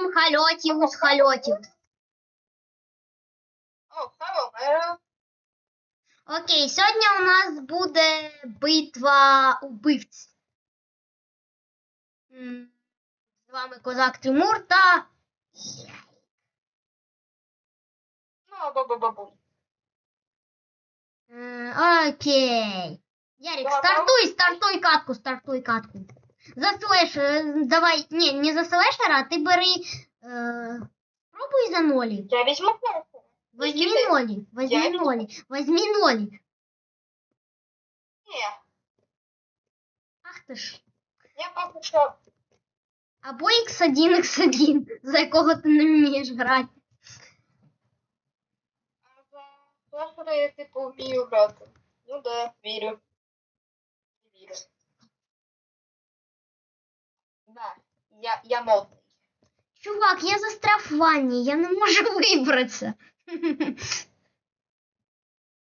Всім хальотів з хальотів. О, hello, Мера. Окей, сьогодні у нас буде битва убивць. М, З вами козак Тимур та. Ну, баба-бабуль. Е, Окей. Ярик, Да, стартуй, стартуй катку, стартуй катку. За слеш, давай, ні, не за слешера, а ти бери. Е, пробуй за нолі. Я візьму кнопку. Возьми Які ти? нолі, возьми Я візьму. нолі, возьми нолі. Ні, Ах ти ж. я поки що... Або X1, X1, за якого ти не вмієш грати. а за флешера я, типу, вмію грати. Ну да, вірю. Вірю. Да, я, я модний. Чувак, я ванні, я не можу вибратися. Ой.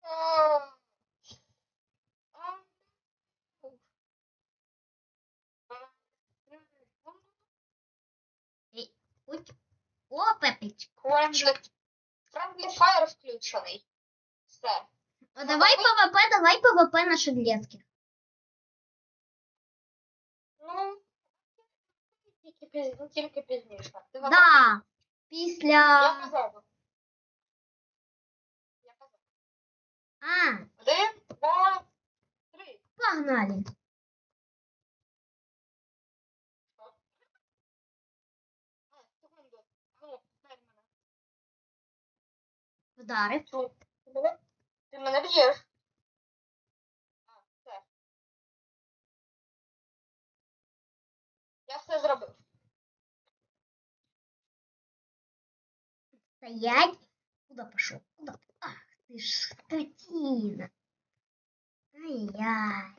О. Friendly Friendly Fire включений. Все. А давай ПВП, давай ПВП на шедлецьких. Ну, тільки, ну, тільки пізніше. Ти готова? Да. Після. Я казав. Я казав. А, Один, два, три. погнали. А, секунду. Ну, дай мене. Вдарив. Чу. Ти мене, ти мене б'єш. А, все. Я все зробив. Стоять. Куда пошел? Куда? Ах, ты ж скотина. Ай-яй.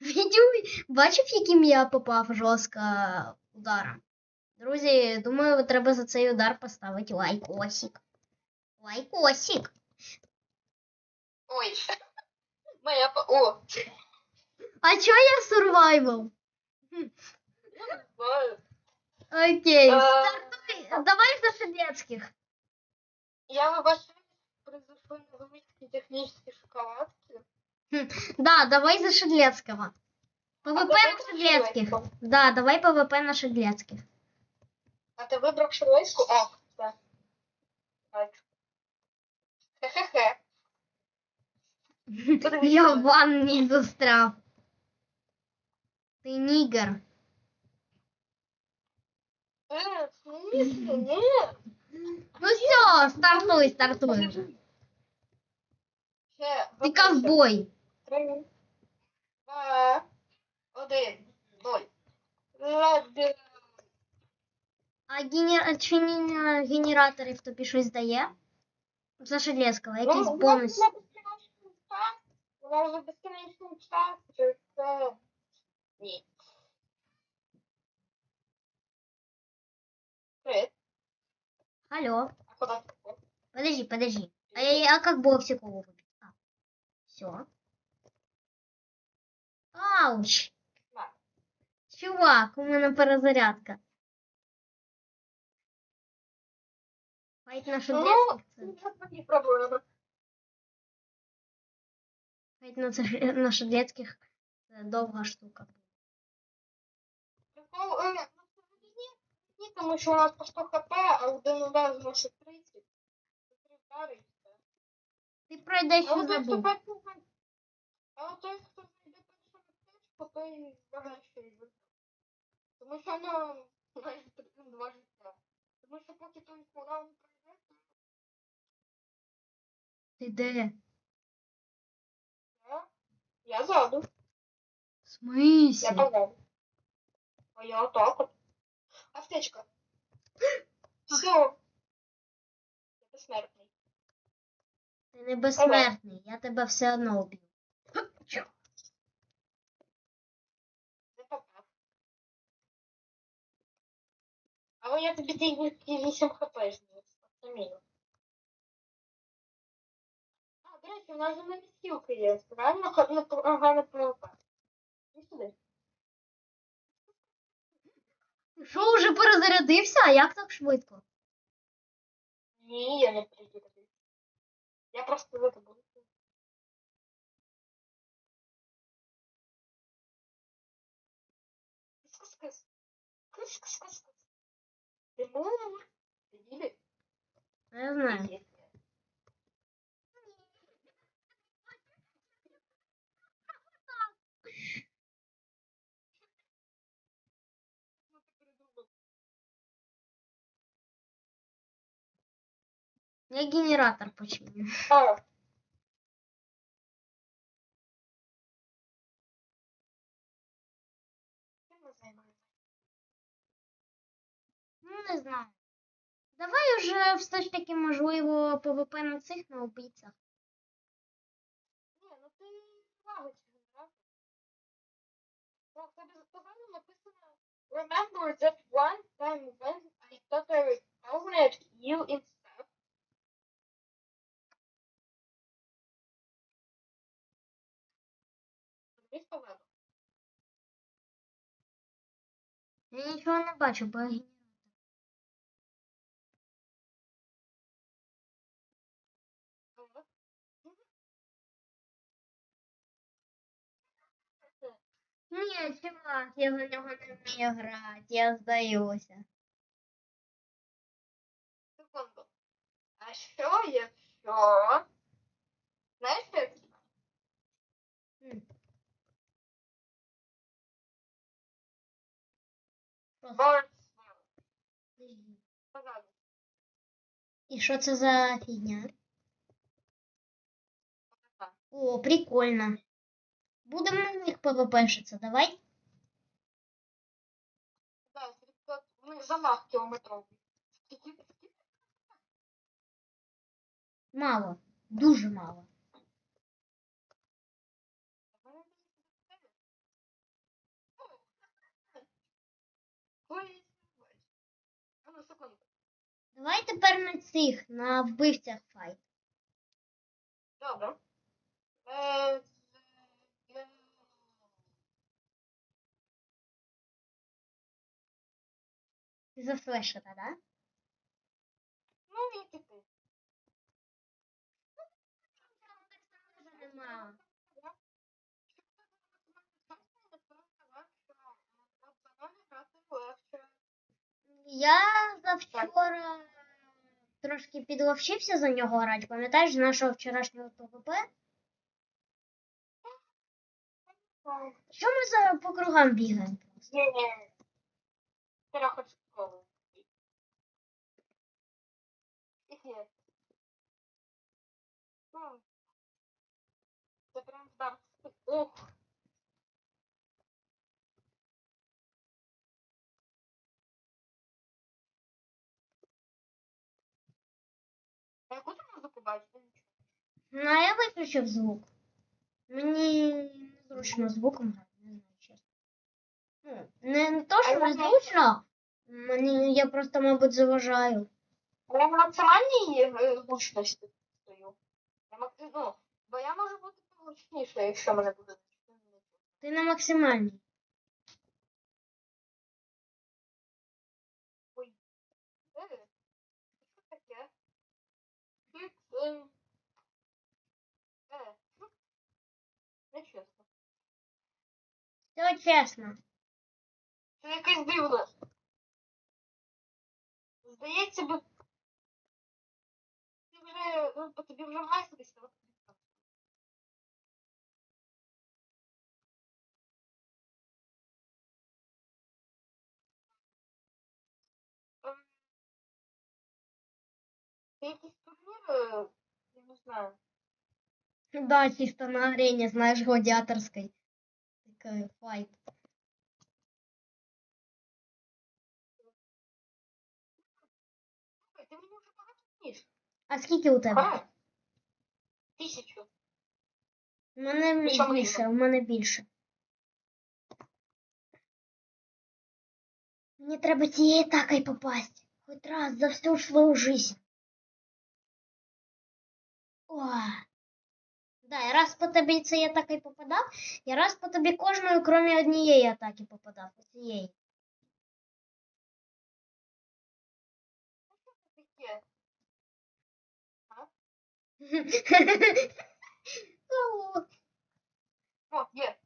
Відьмай, бачив, яким я попав жорстко ударом? Друзі, думаю, треба за цей удар поставити лайкосик. Лайкосик. Ой. Моя по... О, А чо я сурвайвал? я не знаю. Окей, Е, стартуй. Давай за Шедецьких. Я вибачаюсь, произошли невеличкі технічні шоколадки. Да, давай за Шедлецкого. ПВП А на давай Шедлецких. Шедлецького. Да, давай ПВП на Шедлецких. А ти вибрав шерлейську? А, так. Бачу. Хе-хе-хе. Я в ванні застряв. Ти нігер. Ну все, стартуй, стартуй. Ще, Ти готуйся. ковбой. Три, два, один, ноль. Ладно. А генер... чиніння генераторів тобі щось дає? За Шедлецького, якийсь Ну, бонус. вона безкінечний час. Вона вже безкінечний час. Чи це... Ні. Привіт. Алло. А куди ти? пішов? Подожди, подожди. А, я, а как Боксикову выбить? А, все. Ауч. На. Чувак, у мене перезарядка. Файт на Ну, шедлецьких. це- це твої проблеми. Файт на, це- на шедлецьких це довга штука. Прикол, е, ну, це ні, ні, тому що у нас по 100 хп, а один удар зносить 30. Це три удари і все. Ти пройдеш хто забув. а той, хто знайде першу аптечку, той багатший буде. Тому що ну, майже три- два життя. Тому що поки той курал не пройде, то Ти де? я, я ззаду. В Я смислі? позаду. А я отак от. Аптечка. Все. Я безсмертний. Ти не безсмертний, я тебе все одно уб'ю. Не попав. Але я тобі ті ті 8 хп зніс. Це мінус. А, до речі, у нас же навіть стілки є. Реально ха- непогано ПВП. І сюди. перезарядився, а як так швидко? Ні, я не перезарядив. Я просто забув. Кыс-кыс-кыс. Кыс-кыс-кыс-кыс. Тимур, видели? Я знаю. Я генератор починю. Ну, не знаю. Давай уже все ж таки, можливо, ПВП на цих на убійцях. Ні, ну ти лагодь генератор. Ну, в тебе погано написано Remember that one time when I thought I recovered you in stuff. Подивись по вебу. Я нічого не бачу, бо я генератор. Ага. Ні, чувак, я за нього не вмію грати, я здаюся. Секунду. А що, якщо... Знаєш, що я І що це за фігня? Отака. О, прикольно. Будемо на них ПВПшиться, давай. Да, это у них замах кілометровий. Мало. Дуже мало. Давай тепер на цих, на вбивцях файт. Добре. Е, е, Ти зафлешила, да? Ну, як і ти. Нема. Я завчора трошки підловчився за нього грати. Пам'ятаєш з нашого вчорашнього ПВП? Що ми за по кругам бігаємо? Ні-ні. Школу. Ну, Це прям Ох. Ну, а я виключив звук. Мені незручно звуком грати, не знаю чесно. Ну, не, то, що незручно, мені я просто, мабуть, заважаю. Я на максимальній гучності стою. Я мак... ну, бо я можу бути гучніше, якщо мене буде. Ти на максимальній. Е, що таке? Все чесно. Це якесь дивно. Здається, би... Ти вже, ну, по тобі вже майстер Ем, Це якісь турніри, я не знаю. Да, чисто на арене, знаешь, гладиаторской. Такая файт. Слухай, ти мені вже багато ніж. А скільки у тебе? Ага. Тисячу. У мене Причому більше, у мене більше. Мені треба цією атакою попасть. Хоч раз за всю свою жизнь. О. Да, я раз по тобі цей атакою попадав, я раз по тобі кожною, крім однієї атаки попадав. Однієї. О, є.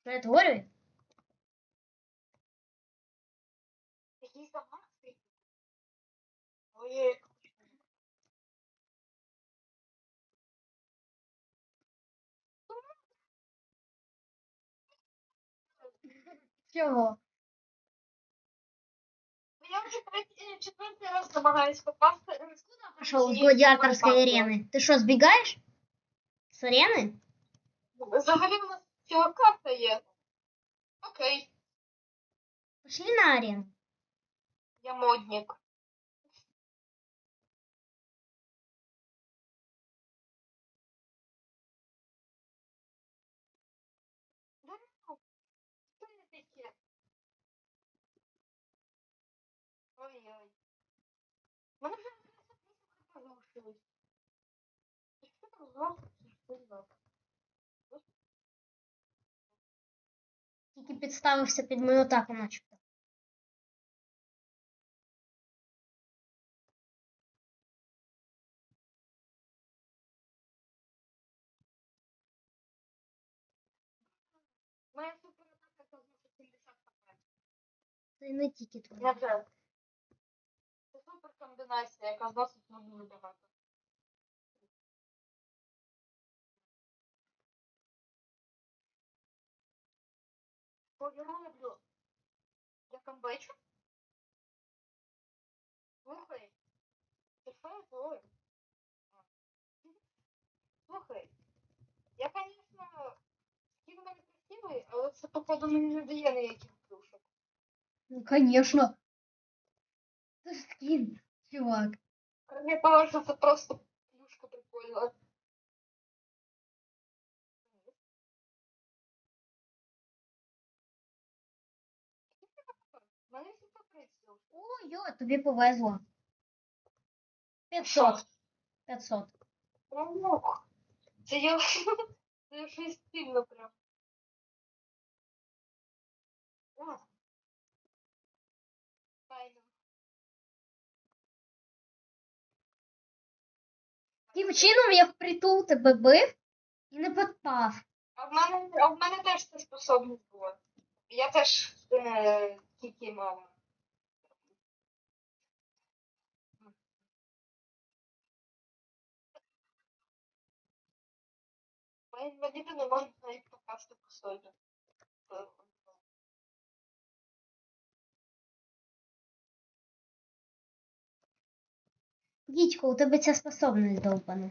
Что я творю? Какие собаки? Ой, Чого? я вже третій, четвертий раз намагаюсь попасти. е, Пошел с і гладиаторской попасти. арены. Ты что, сбегаешь? С арены? Взагалі у нас цього карта є. Окей, Пошли на арену. я модник. Тільки підставився під мою атаку начебто. Моя суператака це зносить 70 хп. Це не тільки Я твоя. вже. Це супер комбінація, яка зносить дуже багато. Що я роблю? Я камбечу? Слухай. Ти що я злою? А. Слухай. Я, звісно, скін в мене красивий, але це, походу, мені не дає ніяких плюшок. Ну, конечно. Це ж скін, чувак. Кроме того, что это просто плюшка прикольная. Покритили. О, йо, тобі повезло. 500. 500. Ох, це я це я щось сильно прям. Файно. Таким чином я впритул тебе бив і не попав. А в мене, а в мене теж це способність була. Я теж е, тільки мала. По інваліду не можна навіть попасти по солі. Дідько, у тебе ця способність довбана.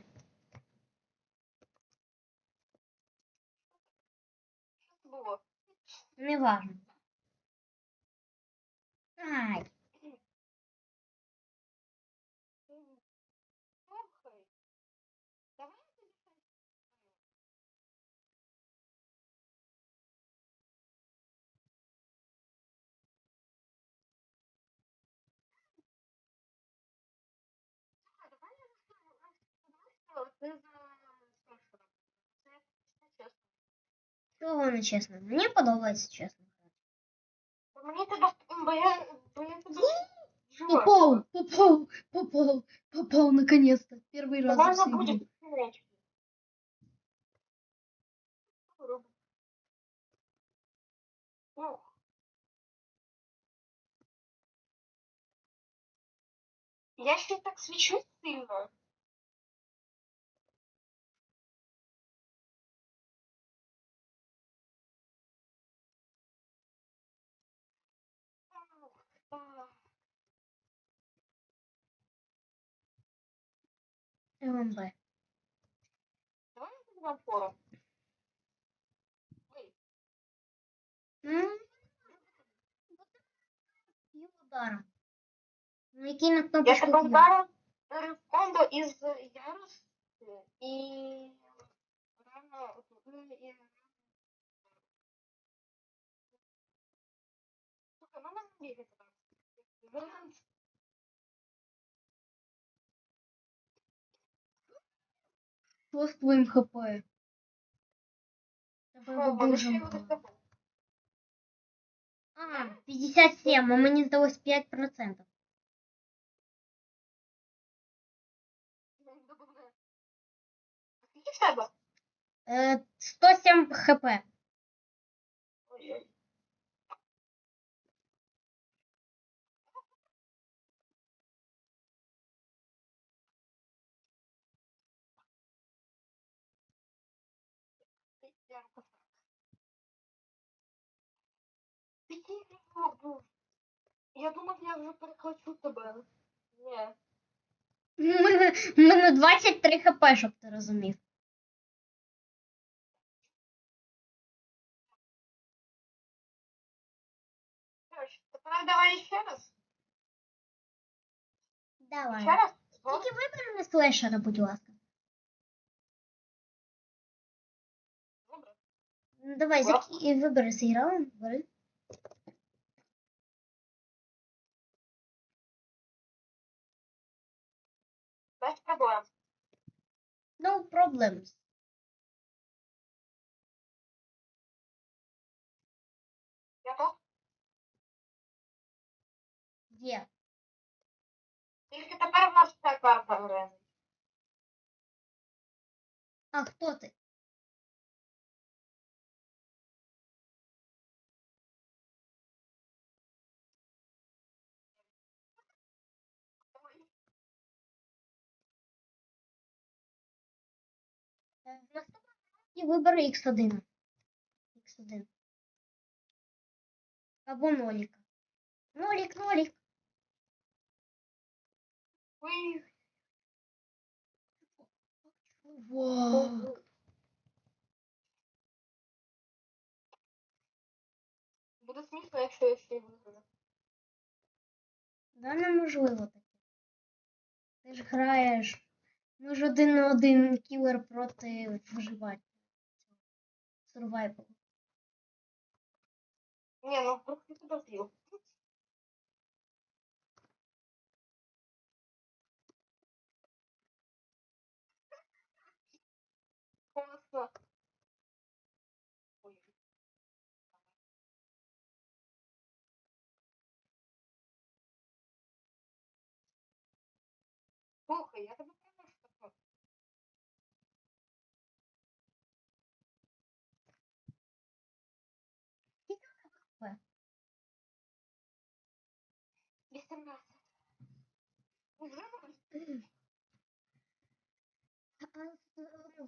Було. Не важно. Ай. розкажу, ти за спонсором. Це це чесно. чого не чесно? Мені подобається чесно. Бо Мені тебе, бо я, бо я тебе жила. Попал, попал, попал, попал наконец-то. Первый раз за Можно всю будет игру. речь. Ух. Я ще так свічусь сильно. ММБ. Давай я тобі дам фору. Ой, М? І ударом. Ну, який на Я кнопочку тебе кидав? вдарив вдарив комбо із ярості і рано ну, і Слухай, ну мене бігати там. Варіант. Что с твоим хп? А, 57, а мне сдалось 5 процентов. Э, 107 хп. Я думав, я вже перехвачу тебе. Ні. Мене, мене 23 хп, щоб ти розумів. Тепер давай ще раз. Давай. Ще раз. Тільки вибери не слешера, будь ласка. Добре. Ну, Давай, зак... вибери цей раунд, бери. Без проблем. No problems. Тут. Є. Тільки тепер в нас ця карта арени. А хто ти? Раунді вибери X1. X1. Або ноліка. Нолік, нолік. Вау. буде смішно, якщо я ще й виграю. Да, неможливо таке. Ти ж граєш. Ми ж один на один кілер проти виживання. Сурвайвал. Ні, ну вдруг з'їв. Класно. Ой. Слухай, я тебе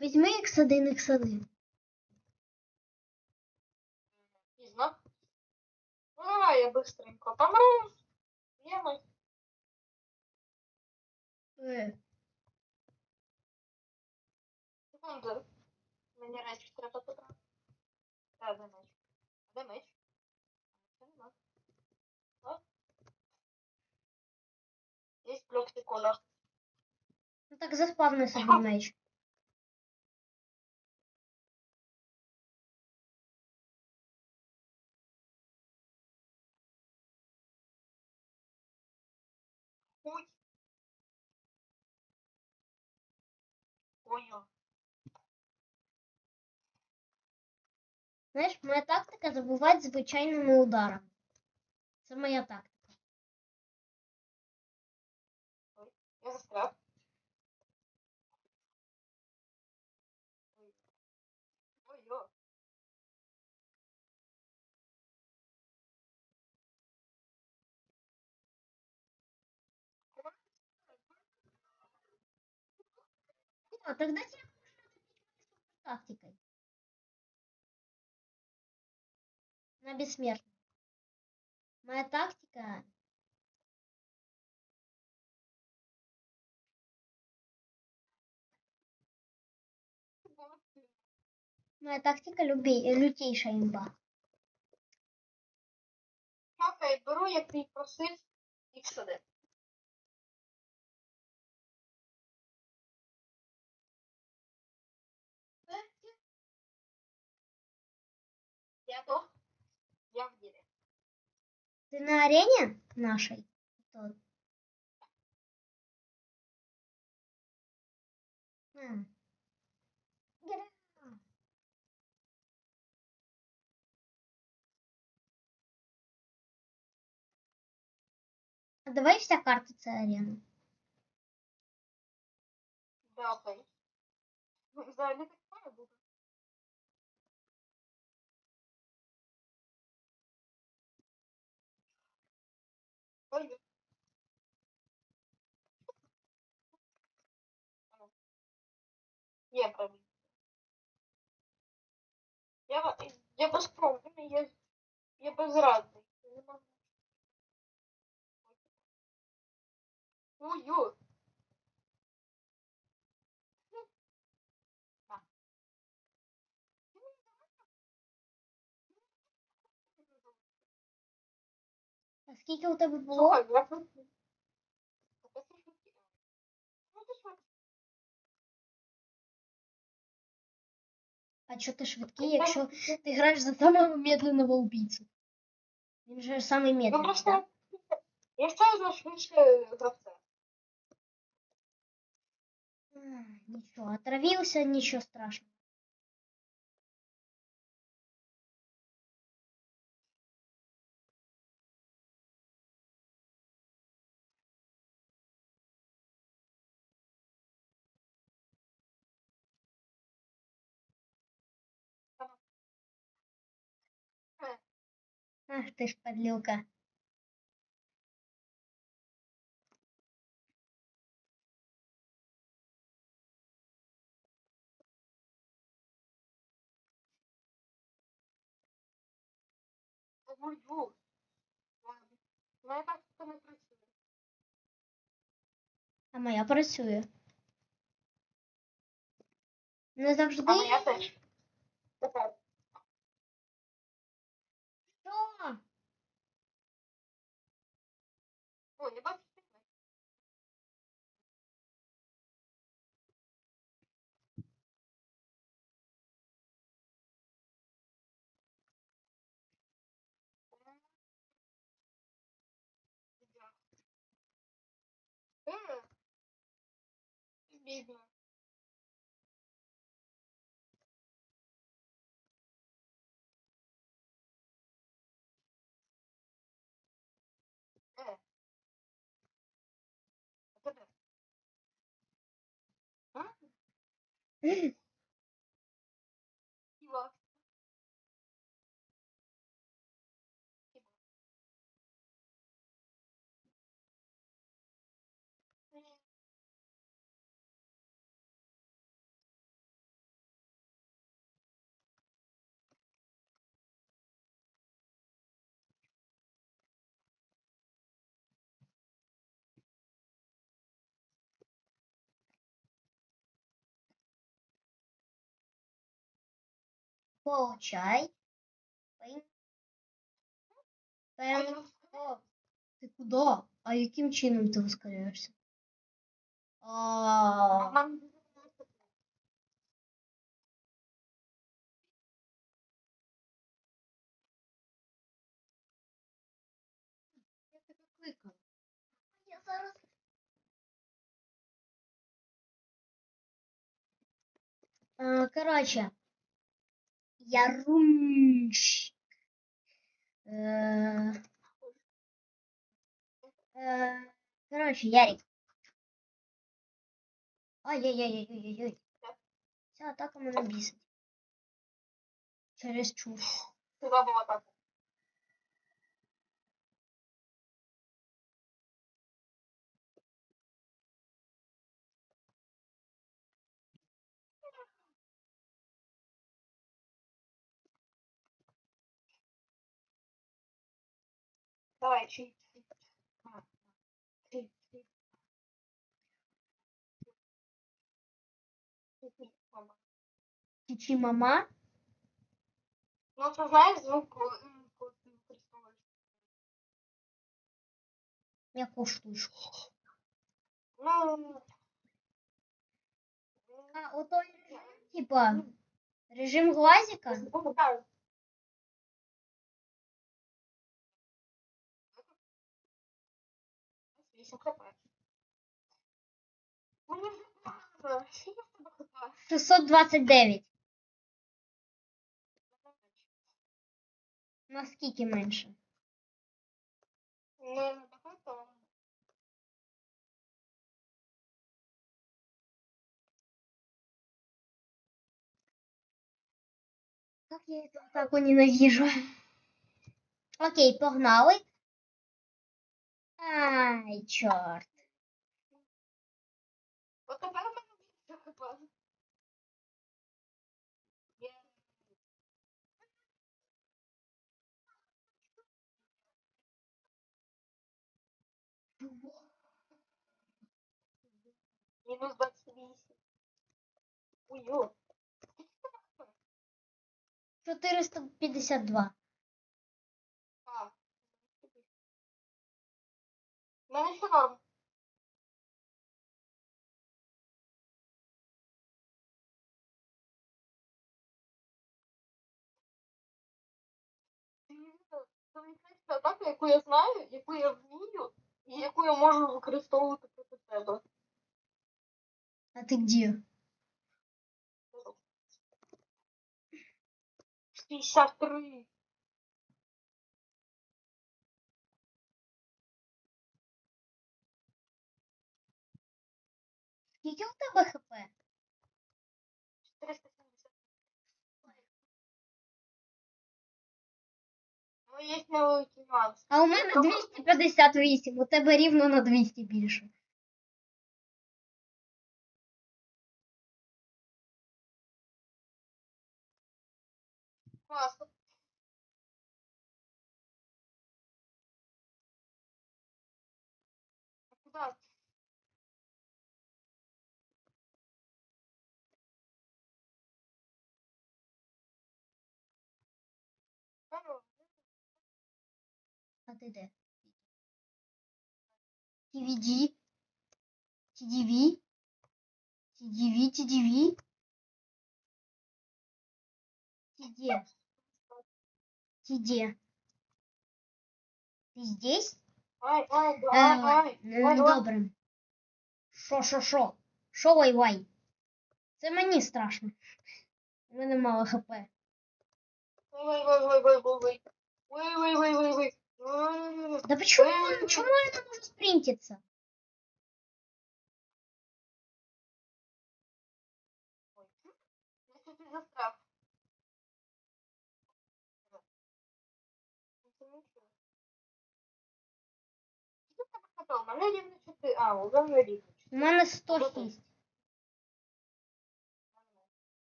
Візьми X1, X1. Пізно. Ну давай я быстренько помру. Ємось. Е, Секунду. Мені речі треба потрапити. Та, де меч? Де меч? Є блок кола. Ну так заспавни собі меч. Ой. Ой. Знаєш, моя тактика забувати звичайними ударами. Це моя тактика. Я застряг. Ой. Ой-ой. О, тогда тебе нужно тактикой. На бессмертный. Моя тактика Моя тактика люби, лютейшая имба. Окей, беру, як ти просив, X1. Я то. Я в ділі. Ты на арене нашей? Кто? давай вся карта це арена. Да, окей. Взагалі так має бути. Ой. Є правильно. Я, я безпробний, я, я безрадний. Я не можу. Ой-ой. А скільки у тебе було? Слухай, я просто... Таке це швидке. Ну, це швидке. А чого ти швидкий, якщо ти граєш за самого медленного убийцу? Він же самий Ну медленний, просто... да? Я ще за швидше гравця. Нічого, отравився, нічого страшного. Ах ти ж подлюка. Ой-ой. Ладно. Ну, я так це не працює. А моя працює. Не завжди. А моя теж. Тепер. Бідно. Е. Получай. О, Ти куди? А яким чином ти ускоряєшся? А, я тебе кликав. Я зараз. Короче, я румщик. Э, э, Короче, Ярик. Ай-яй-яй-яй-яй-яй. Ця атака мене бісить. Через чур. Куда була так? Давай, чуть. Чуть, чуть. Чуть-чуть, мама. Чичі мама. Ну, це знаєш звук, коли м, коли ти використовуєш. Яку штучку. Ну, А, отой режим, типа, режим глазика. Вісім хп. Мені вже погано. Скільки в тебе хп? 629. Наскільки менше? Ну, багато. Как я эту атаку ненавижу. Окей, погнали. Ай, чорт. От тепер в мене більше хп. Є. Мінус 28. Ой-ой. 452. Це найкраща атака, яку я знаю, яку я вмію, і яку я можу використовувати проти тебе. А ты где? 63. Скільки у тебе хп? 470. Ну, є невеликий нюанс. А у мене 258, у тебе рівно на 200 більше. Класно. А. А ти де? TVD? TDV? TDV, TDV? Ты где? Ты здесь? Ай, ай, ай, ай. ну, ай, ай. добре. Шо, шо, шо? Шо вай-вай? Це мені страшно. У мене мало хп. Ой, ой, ой, ой, ой, ой. Ой, ой, ой, ой, ой. Ой, Да почему, Ой. почему я не могу спринтиться? Я что-то застрял. Скільки в тебе хп? У мене рівно 4. А, у мене рівно У мене 106.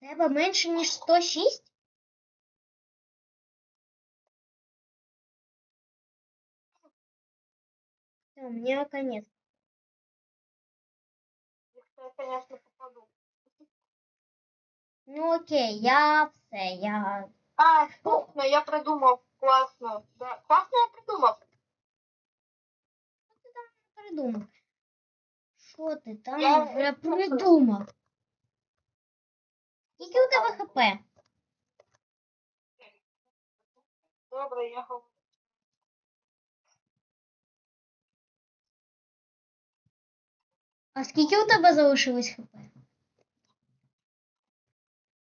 Тебе менше, ніж 106? Все, мне конец. Якщо я, конечно, попаду. Ну окей, я все, я. А, точно, я придумав. Класно. Да. Класно я придумав. придумав. Що ти там Я- вже придумав? Скільки у тебе хп? Добре, я говорю. А скільки у тебе залишилось хп?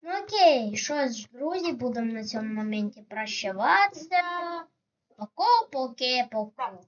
Ну окей, що ж, друзі, будемо на цьому моменті прощаватися. Поко, поке, поко.